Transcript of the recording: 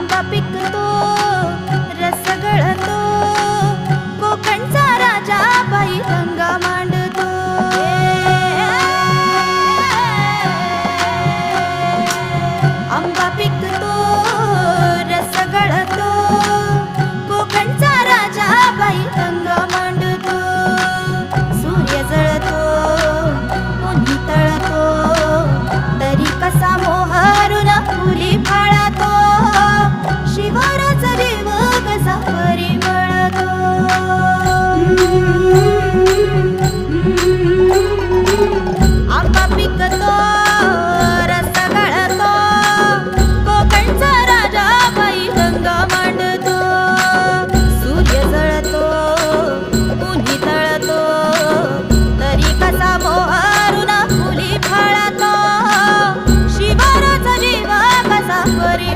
Bunda pikir tuh फळतो शिवाराचा जीवा कसा परी